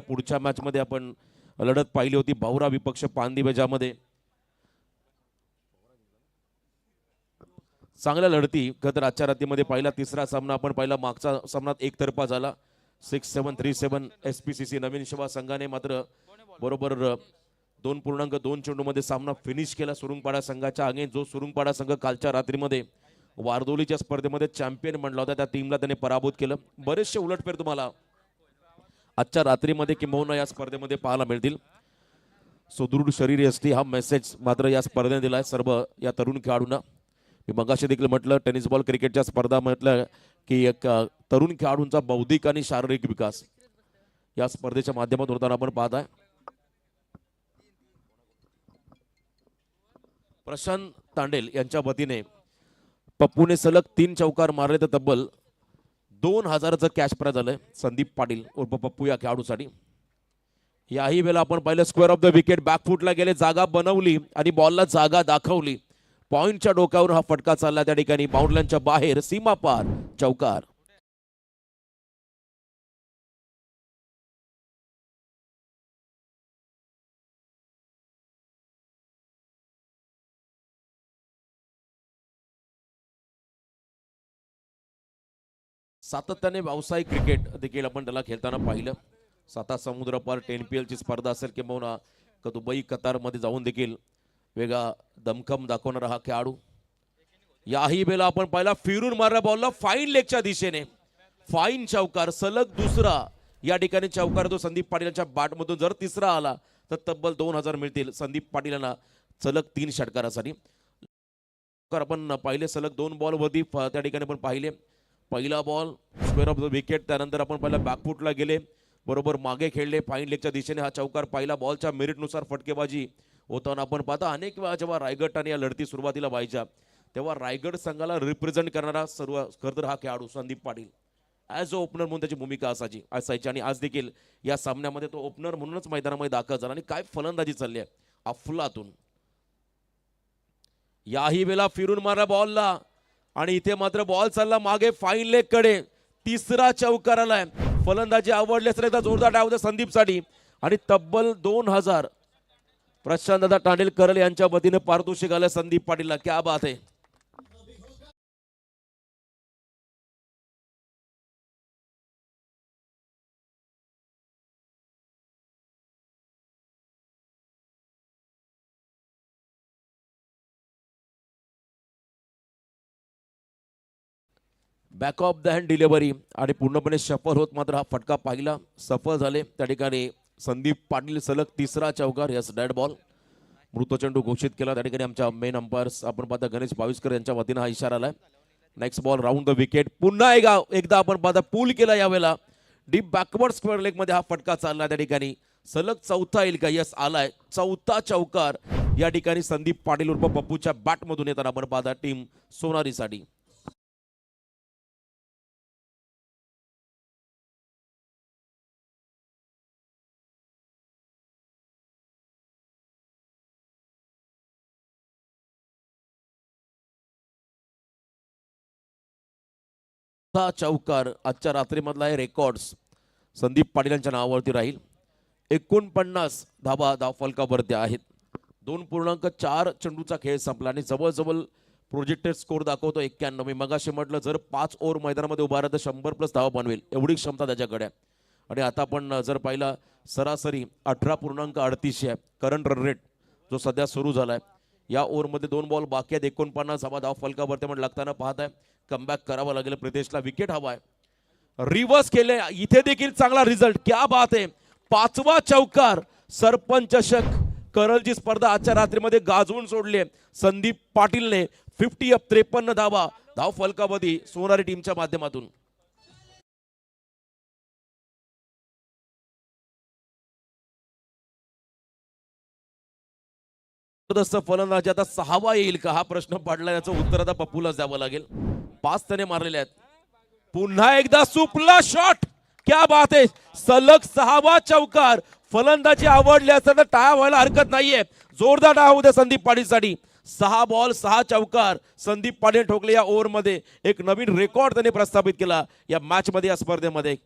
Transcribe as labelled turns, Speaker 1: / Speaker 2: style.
Speaker 1: पुढच्या मॅच मध्ये आपण लढत पाहिली होती भाऊरा विपक्ष पानदिवे चांगल्या लढती गत आजच्या रात्रीमध्ये पहिला. तिसरा सामना आपण पहिला. मागचा सामनात एकतर्फा झाला. Six seven three seven S P C C Naveen Shiva संघाने मात्र बरोबर दोन पूर्णांक दोन चेंडूमध्ये सामना फिनिश केला. सुरुंगपाडा संघाच्या अंगे जो सुरुंगपाडा संघ कालच्या रात्रीमध्ये वारदोलीच्या स्पर्धेमध्ये चॅम्पियन म्हणला होता. त्या टीमला त्याने पराभूत केलं. बरेचसे उलटफेर तुम्हाला आजच्या रात्रीमध्ये किंबहुना या स्पर्धेमध्ये पाहायला मिळतील. सुदृढ शरीर असते हा मेसेज मात्र या स्पर्धेने दिला आहे सर्व या तरुण खेळाडूंना. मी मगाशी देखील म्हटलं टेनिस बॉल क्रिकेटच्या स्पर्धा म्हटलं की एक तरुण खेळाडूंचा बौद्धिक आणि शारीरिक विकास. या स्पर्धेच्या माध्यमातून होताना आपण पाहत आहे प्रशांत तांडेल यांच्या वतीने पप्पूने सलग तीन चौकार मारले तर तब्बल दोन हजाराचं कॅश प्राईज झालं संदीप पाटील उर्फ पप्पू या खेळाडूसाठी. याही वेळेला आपण पाहिलं स्क्वेअर ऑफ द विकेट बॅकफूटला गेले जागा बनवली आणि बॉलला जागा दाखवली. पॉईंटच्या डोक्यावर हा फटका चालला त्या ठिकाणी बाउंडलाईनच्या बाहेर सीमा पार चौकार. सातत्याने व्यावसायिक क्रिकेट देखील आपण त्याला खेळताना पाहिलं. साता समुद्रपार टेन पी एलची स्पर्धा असेल किंवा क दुबई कतारमध्ये जाऊन देखील वेगळा दमखम दाखवणारा हा खेळाडू. याही वेळेला आपण पाहिला फिरून मारला बॉलला फाईन लेगच्या दिशेने. फाईन चौकार सलग दुसरा. या ठिकाणी चौकार तो संदीप पाटील यांच्या बॅटमधून जर तिसरा आला तर तब्बल दोन हजार मिळतील संदीप पाटील यांना सलग तीन षटकारासाठी. आपण पाहिले सलग दोन बॉलवरती त्या ठिकाणी पण पाहिले. पहिला ball square off the wicket त्यानंतर आपण पहिला बॅकफूटला गेले. बरोबर मागे खेळले. फाईन लेगच्या दिशेने हा चौकार पहिला बॉलच्या मेरिटनुसार फटकेबाजी होताना आपण पाहता अनेक वेळा जेव्हा रायगड आणि या लढती सुरुवातीला व्हायच्या तेव्हा रायगड संघाला रिप्रेझेंट करणारा सर्व खरं तर हा खेळाडू Sandeep Patil. As a opener म्हणून त्याची भूमिका असायची असायची. आणि आज देखील या सामन्यामध्ये तो ओपनर म्हणूनच मैदानामध्ये दाखल झाला. आणि काय फलंदाजी चालली आहे अफलातून. याही वेळेला फिरून मारा बॉलला आणि इथे मात्र बॉल चालला मागे फाईन लेगकडे तिसरा चौकार आलाय फलंदाजी आवडली असेल एकदा जोरदार डाव होता संदीपसाठी. आणि तब्बल दोन हजार. प्रशांत दादा टांडेल करल यांच्या वतीने पारितोषिक आलं संदीप पाटीलला. क्या बात आहे. Back of the hand delivery आणि पूर्णपणे सफल होत मात्र हा फटका पाहिला. सफल झाले. त्या ठिकाणी संदीप पाटील सलग तिसरा चौकार. यस डॅड बॉल मृतचेंडू घोषित केला. त्या ठिकाणी आमच्या मेन अंपायर्स आपण पाहता गणेश बावीसकर यांच्या वतीनं हा इशारा आलाय. Next ball round the wicket पुन्हा एकदा एकदा आपण पाहता पूल केला यावेळेला. डीप बॅकवर्ड स्क्वेअर लेगमध्ये हा फटका चालला त्या ठिकाणी. सलग चौथा येईल का? यस आलाय. चौथा चौकार. या ठिकाणी संदीप पाटील उर्फ पप्पूच्या बॅटमधून येताना आपण पाहता टीम सोनारीसाठी. चौथा चौकार आजच्या रात्रीमधला आहे रेकॉर्ड्स संदीप पाटील यांच्या नावावरती राहील. एकोणपन्नास धाबा धावफलकावरती आहेत. दोन पूर्णांक चार चेंडूचा खेळ संपला आणि जवळजवळ प्रोजेक्टेड स्कोर दाखवतो एक्क्याण्णव. मी मगाशी म्हटलं जर पाच ओव्हर मैदानामध्ये उभा राहिला तर शंभर प्लस धावा बनवेल. एवढी क्षमता त्याच्याकडे आहे. आणि आता आपण जर पाहिला सरासरी अठरा पूर्णांक अडतीसशे आहे. करंट रन रेट जो सध्या सुरू झाला आहे या ओव्हरमध्ये दोन बॉल बाकी आहेत. एकोणपन्नास धावा धाव फलकावरती आपण लागताना पाहत आहे कमबॅक करावं लागेल. प्रितेशला विकेट हवा आहे. रिव्हर्स केले. इथे देखील चांगला रिझल्ट क्या बात आहे. पाचवा चौकार. सरपंच शक. करलची स्पर्धा आजच्या रात्रीमध्ये गाजवून सोडली संदीप पाटीलने फिफ्टी अप त्रेपन्न धावा. धाव फलकावधी सोनारी टीमच्या माध्यमातून. फलंदाजी. आता सहावा येईल का? हा प्रश्न पडला. याचं उत्तर आता पप्पूलाच द्यावं लागेल. पाच तने मारलेले आहेत. पुन्हा एकदा सुपला शॉट क्या बात आहे. सलग सहावा चौकार. फलंदाजी आवडली असताना टाळा व्हायला हरकत नाहीये. जोरदार टाळू द्या संदीप पाटीलसाठी. सहा बॉल सहा चौकार. संदीप पाटील ठोकले या ओव्हरमध्ये. एक नवीन रेकॉर्ड त्याने प्रस्थापित केला. या मॅचमध्ये या स्पर्धेमध्ये.